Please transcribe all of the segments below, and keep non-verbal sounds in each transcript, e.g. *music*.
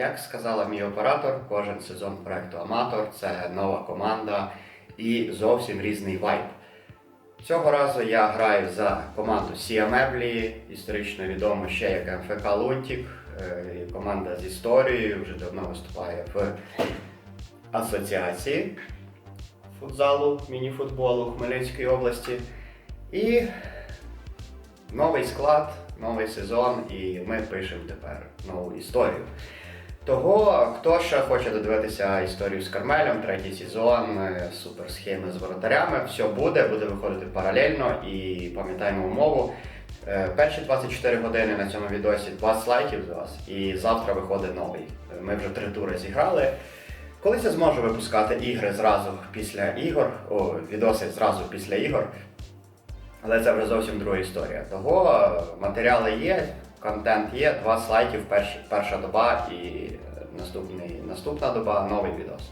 Як сказала мій оператор, кожен сезон проекту Аматор це нова команда і зовсім різний вайб. Цього разу я граю за команду Сія Меблі, історично відому ще як МФК Лунтік. Е, Команда з історією вже давно виступає в асоціації футзалу, міні-футболу Хмельницької області. І новий склад, новий сезон, і ми пишемо тепер нову історію. Того, хто ще хоче додивитися історію з Кармелем, третій сезон, е, суперсхеми з воротарями, все буде, буде виходити паралельно і пам'ятаємо умову. Е, Перші 24 години на цьому відосі 20 лайків з вас, і завтра виходить новий. Е, Ми вже три тури зіграли. Колись я зможу випускати ігри зразу після ігор, о, відоси зразу після ігор, але це вже зовсім друга історія. Того матеріали є, контент є, 20 лайків перші, перша доба і наступний, наступна доба новий відос.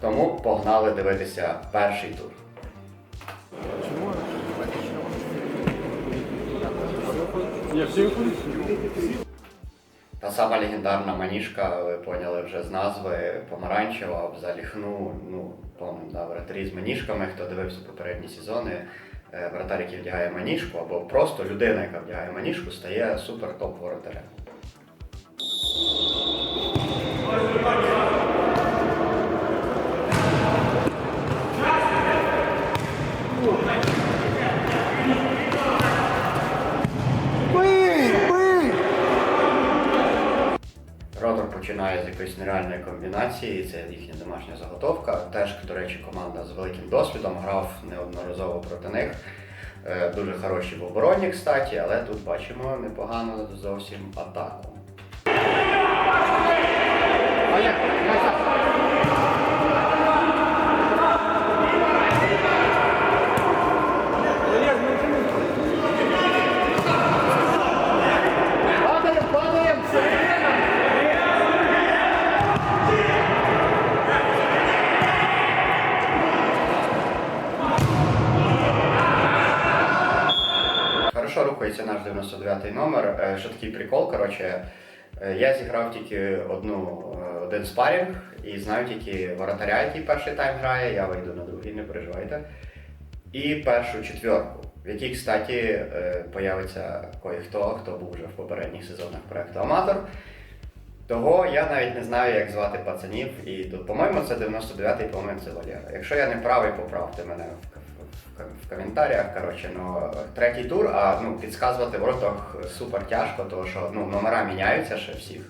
Тому погнали дивитися перший тур. Виходять? Та сама легендарна маніжка, ви поняли вже з назви, помаранчева, взагалі хну, ну, помним, да, вратарі з маніжками, хто дивився попередні сезони, вратар, який вдягає маніжку, або просто людина, яка вдягає маніжку, стає супер топ воротарем. Починає з якоїсь нереальної комбінації, це їхня домашня заготовка. Теж, до речі, команда з великим досвідом грав неодноразово проти них. Е, Дуже хороші в обороні, кстати, але тут бачимо непогано зовсім атаку. 99 номер. Е, що такий прикол. коротше. Е, я зіграв тільки одну, е, один спарінг і знаю тільки воротаря, який перший тайм грає, я вийду на другий, не переживайте. І першу четвірку, в якій, кстати, появиться кої-хто, хто був вже в попередніх сезонах проекту Аматор. Того я навіть не знаю, як звати пацанів. І тут, по-моєму, це 99-й по-моєму, це Валера. Якщо я не правий, поправте мене в в, коментарях. Коротше, ну, третій тур, а ну, підсказувати воротах супер тяжко, тому що ну, номера міняються ще всіх.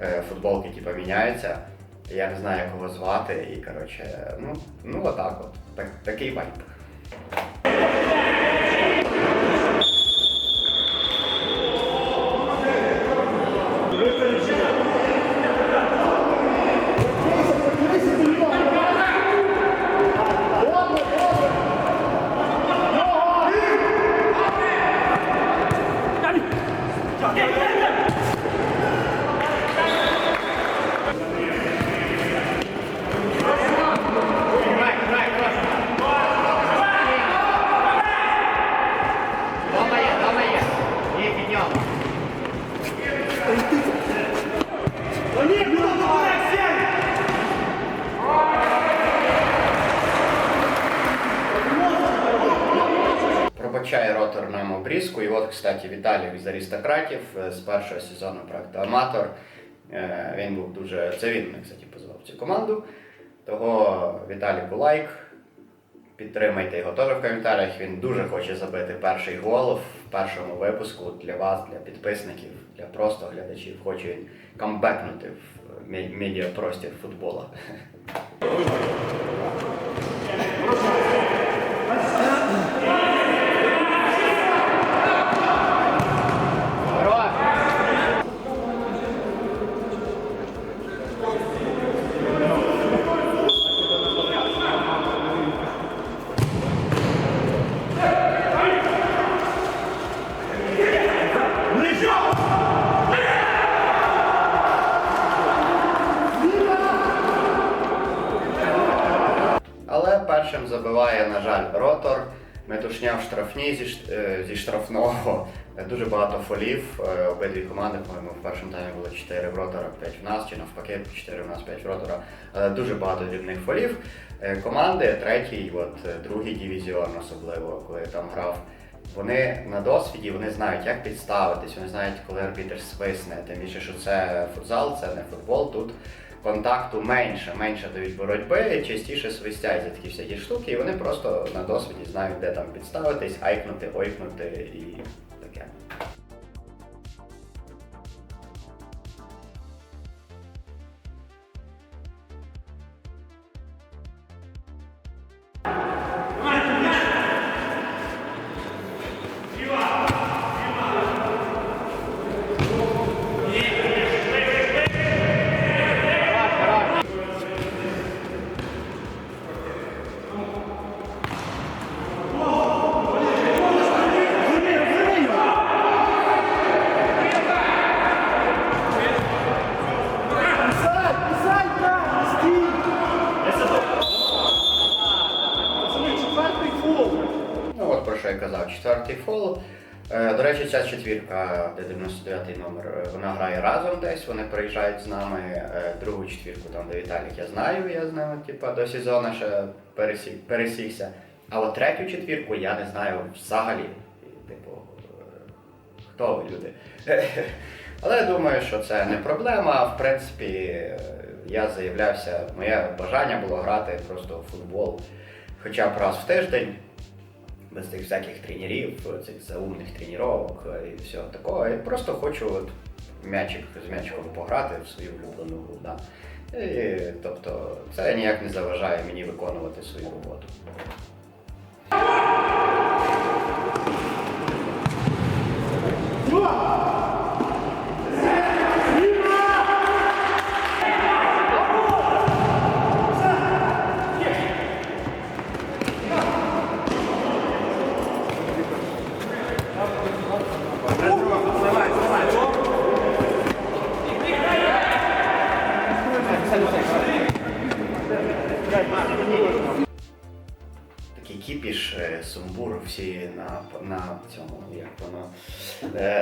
Е, футболки типу, міняються. Я не знаю, як його звати. І коротше, ну, ну отак от. Так, такий вайб. Дома є, дома є. Ні, підняв. Пробачає ротор нам обрізку. І от, кстати, Віталій з аристократів е, з першого сезону проекту Аматор. Е, Він був дуже. Це він мене, кстати, позвав цю команду. Того Віталіку лайк. Підтримайте його теж в коментарях. Він дуже хоче забити перший гол в першому випуску для вас, для підписників, для просто глядачів. Хоче він камбекнути в мі- медіапростір футбола. *laughs* Дуже багато фолів. Е, Обидві команди, по-моєму, в першому таймі було 4 в ротора, 5 в нас, чи навпаки, 4 в нас, 5 в ротора. Е, Дуже багато дрібних фолів. Е, Команди, третій, от, е, другий дивізіон, особливо, коли я там грав. Вони на досвіді, вони знають, як підставитись, вони знають, коли арбітр свисне. Тим більше, що це футзал, це не футбол. Тут контакту менше, менше дають боротьби, частіше свистять за такі всякі штуки, і вони просто на досвіді знають, де там підставитись, айкнути, ойкнути і четвірка, де 99-й номер, е, вона грає разом десь, вони приїжджають з нами. Е, Другу четвірку, там де Віталік, я знаю, я з ними типа, до сезону ще пересік, пересікся. А от третю четвірку я не знаю взагалі. Типу, е, хто ви люди? *laughs* Але я думаю, що це не проблема. В принципі, я заявлявся, моє бажання було грати просто в футбол хоча б раз в тиждень без цих всяких тренерів, цих заумних тренувань і всього такого. Я просто хочу от м'ячик з м'ячиком пограти в свою улюблену гру. Да. І, тобто це ніяк не заважає мені виконувати свою роботу.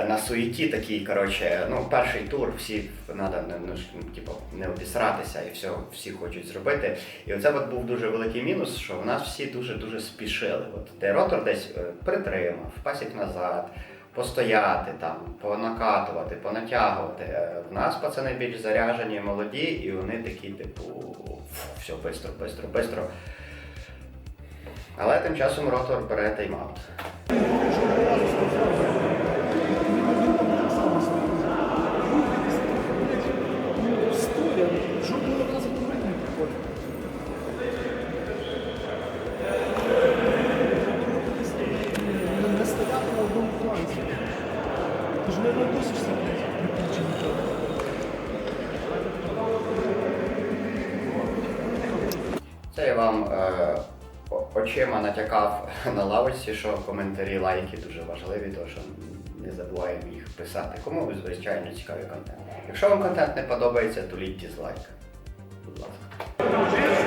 На суєті такий, коротше, ну, перший тур, всі треба не, ну, ну, типу, не обісратися і все, всі хочуть зробити. І оце от був дуже великий мінус, що в нас всі дуже-дуже спішили. От, ротор десь е, притримав, пасік назад, постояти там, понакатувати, понатягувати. Е, В нас пацани більш заряжені, молоді, і вони такі, типу, все, бистро, бистро, бистро. Але тим часом ротор бере тайм-аут. Стоя, жодного разу не видно приходить. Не- Не стояти на одному фланзі. Ти ж не наносишся при включенні. Це я вам е, о- очима натякав на лавочці, що коментарі, лайки дуже важливі, тому що не забуваємо їх писати. Кому звичайно цікавий контент. Якщо вам контент не подобається, то літь дізлайк. Будь ласка.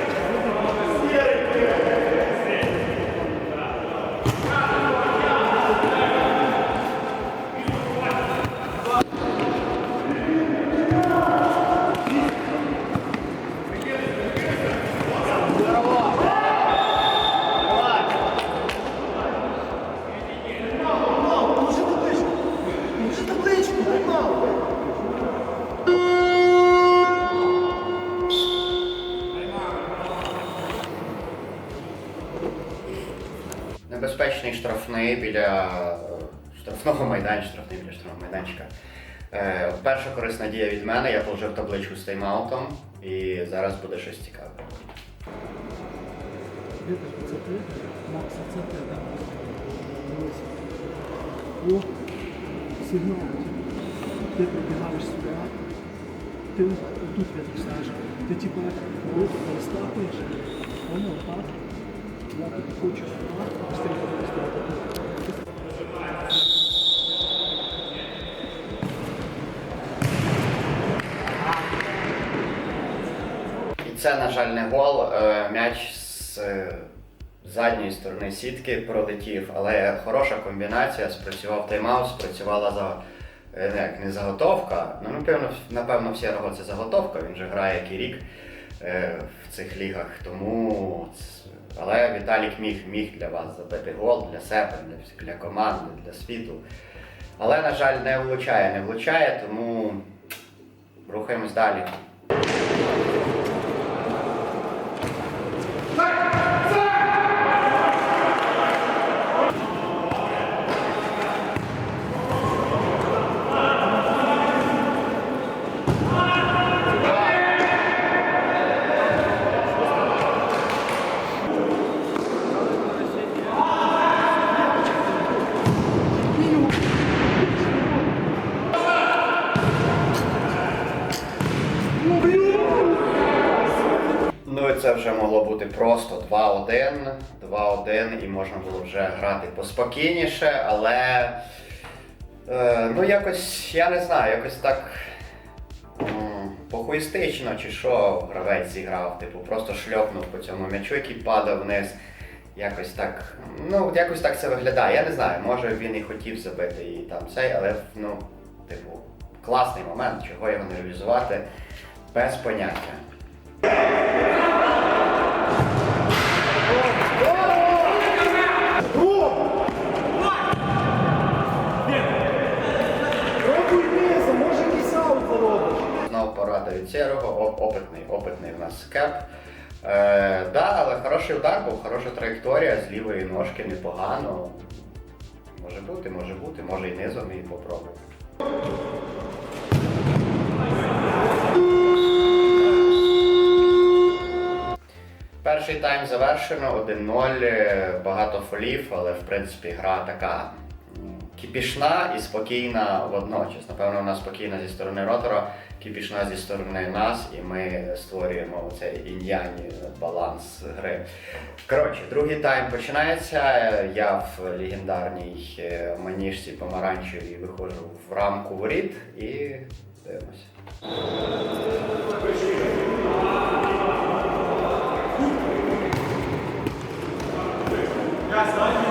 Може табличку? Може табличку, погнали! Небезпечний штрафний біля е, штрафного майданчика, штрафний біля штрафного майданчика. Е, перша корисна дія від мене, я положив табличку з тайм-аутом і зараз буде щось цікаве. О, сигнал. Ти прибігаєш сюди, ти тут відписаєш. Ти типу руку перестакуєш, воно так. І це, на жаль, не гол. Е, М'яч з, е, задньої сторони сітки пролетів, але хороша комбінація, спрацював тайм-аут, спрацювала за е, не, як не заготовка. Ну, напевно, напевно, в Сєрого це заготовка, він же грає який рік е, в цих лігах. Тому але Віталік міг, міг для вас забити гол для себе, для, для команди, для світу. Але, на жаль, не влучає, не влучає, тому рухаємось далі. Ну і це вже могло бути просто 2-1, 2-1, і можна було вже грати поспокійніше, але е, ну якось, я не знаю, якось так похуїстично чи що гравець зіграв, типу, просто шльопнув по цьому м'ячу, який падав вниз. Якось так, ну, якось так це виглядає. Я не знаю, може він і хотів забити і там цей, але ну, типу, класний момент, чого його не реалізувати без поняття. Пробуй низом, може якийсь аут заробиш. Знову порада від Сєрого, О- опитний, в нас кеп. Е, да, але хороший удар був, хороша траєкторія з лівої ножки, непогано. Може бути, може бути, може і низом і попробуй. Перший тайм завершено, 1-0, е, багато фолів, але в принципі гра така кіпішна і спокійна водночас. Напевно, вона спокійна зі сторони ротора, кіпішна зі сторони нас, і ми створюємо цей ін'яні баланс гри. Коротше, другий тайм починається. Я в легендарній е, маніжці помаранчевій виходжу в рамку воріт і дивимося. Рухай,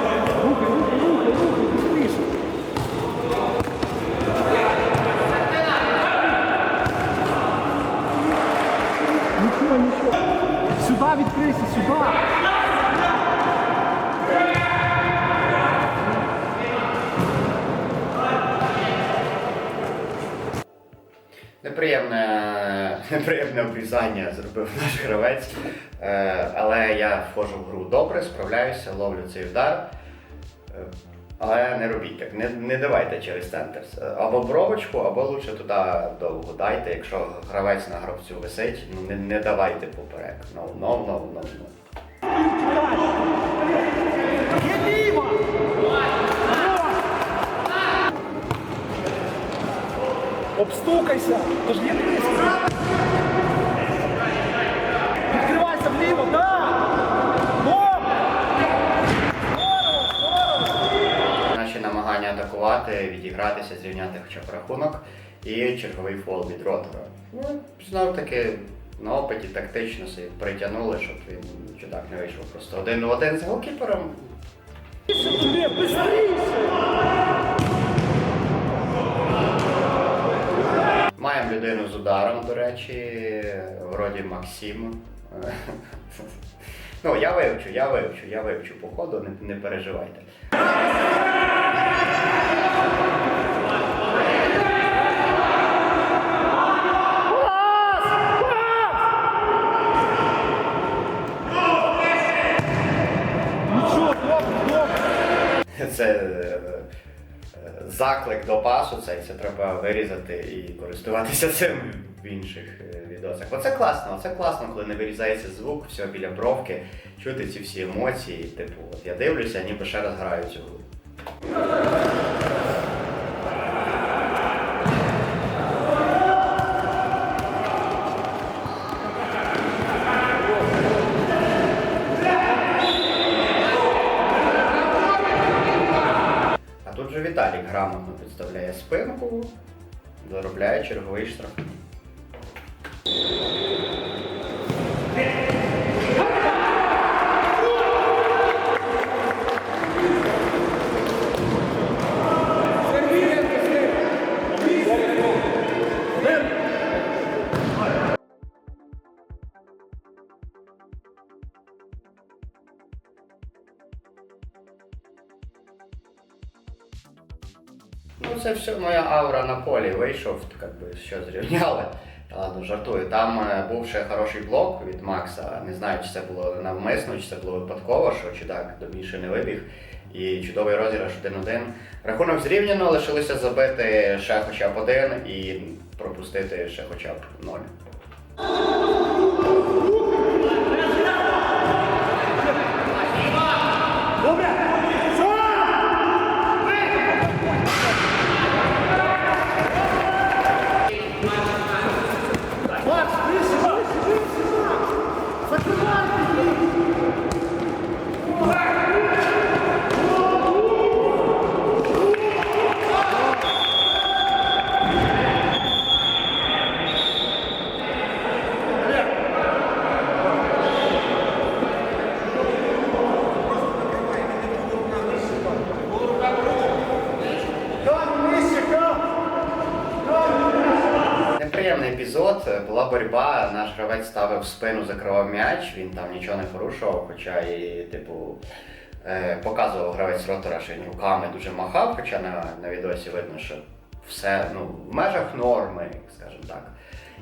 Сюди відкрийся, сюди. Неприємне, *laughs* неприємне обрізання зробив наш гравець, Е, але я входжу в гру добре, справляюся, ловлю цей удар. Але не робіть так, не, не давайте через центр. Або бровочку, або лучше туди довго дайте. Якщо гравець на гравцю висить, ну не, не давайте поперек. No, no, no, no, no. Обстукайся! Тож є. Відкривайся вліво, так! Атакувати, відігратися, зрівняти хоча б рахунок і черговий фол від ротора. Ну, знов таки на опиті тактично притягнули, щоб він чудак не вийшов просто один в один з голкіпером. Маємо людину з ударом, до речі, вроді Максим. *laughs* Ну, я вивчу, я вивчу, я вивчу по ходу, не, не переживайте. Нічого, добре, добре. Це е, заклик до пасу, це, це треба вирізати і користуватися цим в інших е, відосах. Оце класно, оце класно, коли не вирізається звук, все біля бровки, чути ці всі емоції. Типу, от я дивлюся, ніби ще раз граю цю гру. Грамотно підставляє спинку, заробляє черговий штраф. Це все моя аура на полі. Вийшов, как би, що зрівняли. Та ладно, жартую. Там е, був ще хороший блок від Макса. Не знаю, чи це було навмисно, чи це було випадково, що чудак до Міші не вибіг. І чудовий розіграш 1-1. Рахунок зрівняно, лишилося забити ще хоча б один і пропустити ще хоча б ноль. Закривав м'яч, він там нічого не порушував, хоча і, типу, е, показував гравець ротора, що він руками дуже махав, хоча на, на відосі видно, що все ну, в межах норми, скажімо так.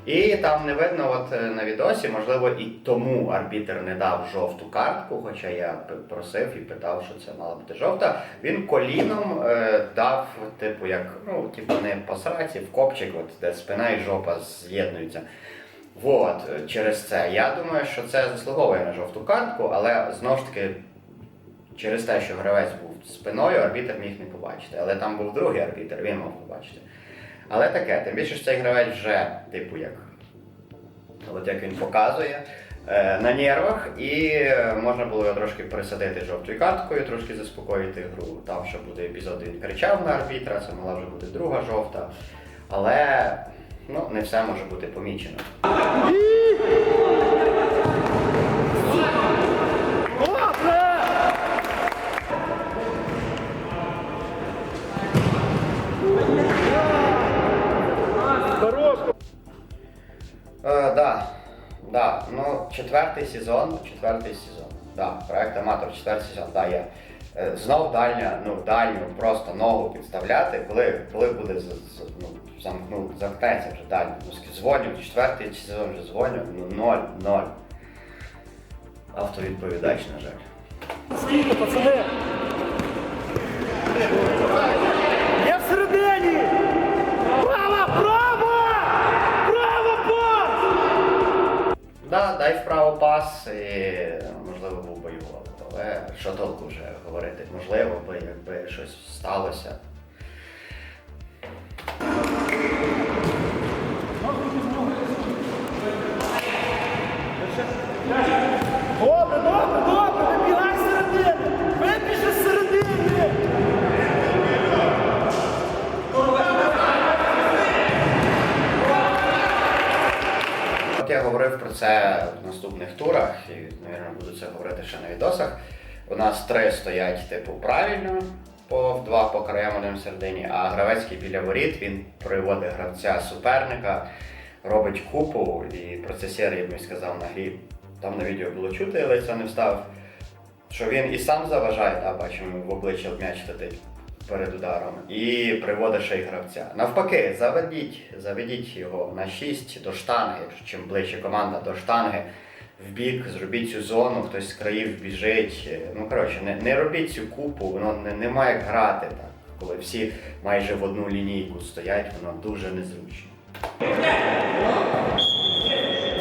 І там не видно, от е, на відосі, можливо, і тому арбітр не дав жовту картку, хоча я просив і питав, що це мала бути жовта. Він коліном е, дав, типу, як, ну, типу, не по сраці, в копчик, от, де спина і жопа з'єднуються. Вот, е, через це. Я думаю, що це заслуговує на жовту картку, але знову ж таки, через те, що гравець був спиною, арбітр міг не побачити. Але там був другий арбітр, він мав побачити. Але таке, тим більше що цей гравець вже, типу, як, от як він показує, е, на нервах, і е, можна було його трошки присадити жовтою карткою, трошки заспокоїти гру. Там ще буде епізод, він кричав на арбітра, це могла вже бути друга жовта. Але ну, не все може бути помічено. Е, ну, четвертий сезон, четвертий сезон. Да, проект Аматор, четвертий сезон, да, я. Е, Знов дальня, ну, дальню просто ногу підставляти, коли, коли буде ну, замкну, замкнеться вже дальню. Ну, дзвоню, четвертий сезон вже дзвоню, ну, ноль, ноль. Автовідповідач, на жаль. Скільки, пацани? Я всередині! Право, право! Право, пас! Да, дай вправо пас і можливо був би гол. Але що толку вже говорити? Можливо, би якби щось сталося. Добре, добре, добре, не бігай середини! Вибіжи середини! От я говорив про це в наступних турах, і, мабуть, буду це говорити ще на відосах. У нас три стоять, типу, правильно, по два по краям один всередині, а гравецький біля воріт він приводить гравця суперника, робить купу, і про це серії мені сказав на грі. Там на відео було чути, але це не встав. Що він і сам заважає, та, бачимо, в обличчя м'яч летить перед ударом, і приводить ще й гравця. Навпаки, заведіть, заведіть його на 6 до штанги, чим ближче команда до штанги, в бік, зробіть цю зону, хтось з країв біжить. Ну коротше, не, не робіть цю купу, воно не, нема як грати так. Коли всі майже в одну лінійку стоять, воно дуже незручно.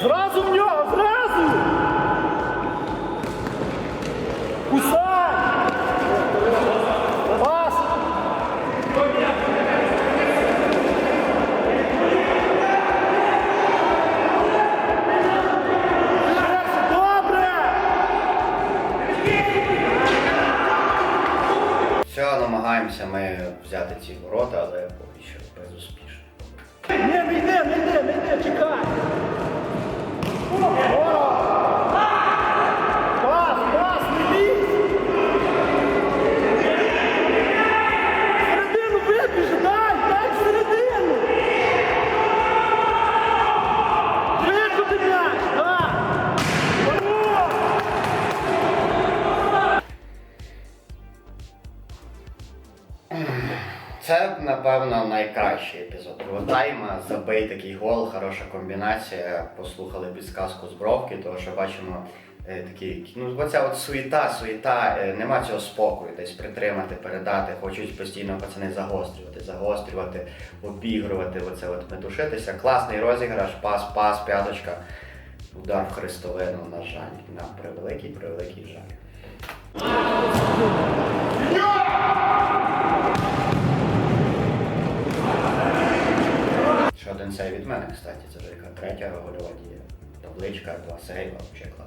Зразу в нього, зразу! Кусай! Пас! Добре! Все, намагаємося ми взяти ці ворота, але поки що безуспішно. Не йде, не йде, не йде, чекай! Епізод тайма. Забий такий гол, хороша комбінація. Послухали підсказку з бровки, тому що бачимо е, такі, ну, оця от суєта, суєта, е, нема цього спокою, десь притримати, передати, хочуть постійно пацани загострювати, загострювати, обігрувати, оце от метушитися. Класний розіграш, пас, пас, п'яточка. Удар в хрестовину, на жаль, на превеликий, превеликий жаль. Ще один сей від мене, кстати, це вже яка третя гольова дія. Табличка, два сейва, чекла.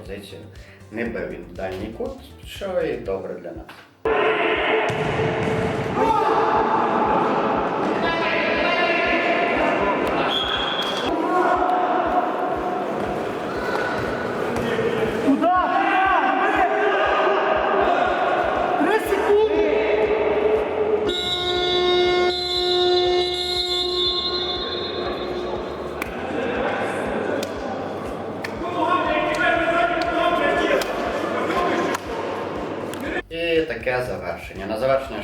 Позицію. Не бив він в дальній кут, що і добре для нас. Туда! Три секунди! І таке завершення. На завершення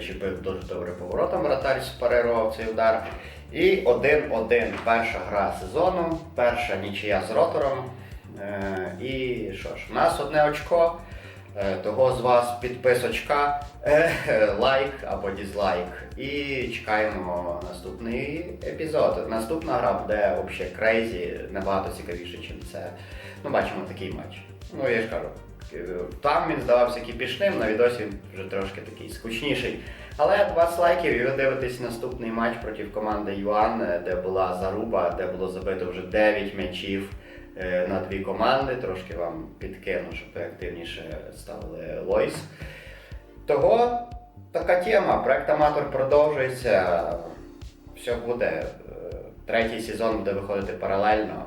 бив дуже добре поворотом вратарь спарирував цей удар. І 1-1 перша гра сезону, перша нічия з ротором. Е, і що ж, у нас одне очко. Е, Того з вас підписочка, е, лайк або дізлайк. І чекаємо наступний епізод. Наступна гра буде взагалі крейзі, набагато цікавіше, ніж це. Ну, бачимо такий матч. Ну, я ж кажу, там він здавався кіпішним, на відосі вже трошки такий скучніший. Але 20 лайків і ви дивитесь наступний матч проти команди Юан, е, де була заруба, де було забито вже 9 м'ячів е, на дві команди. Трошки вам підкину, щоб ви активніше ставили лойс. Того така тема. Проект Аматор продовжується. Все буде. Е, Третій сезон буде виходити паралельно.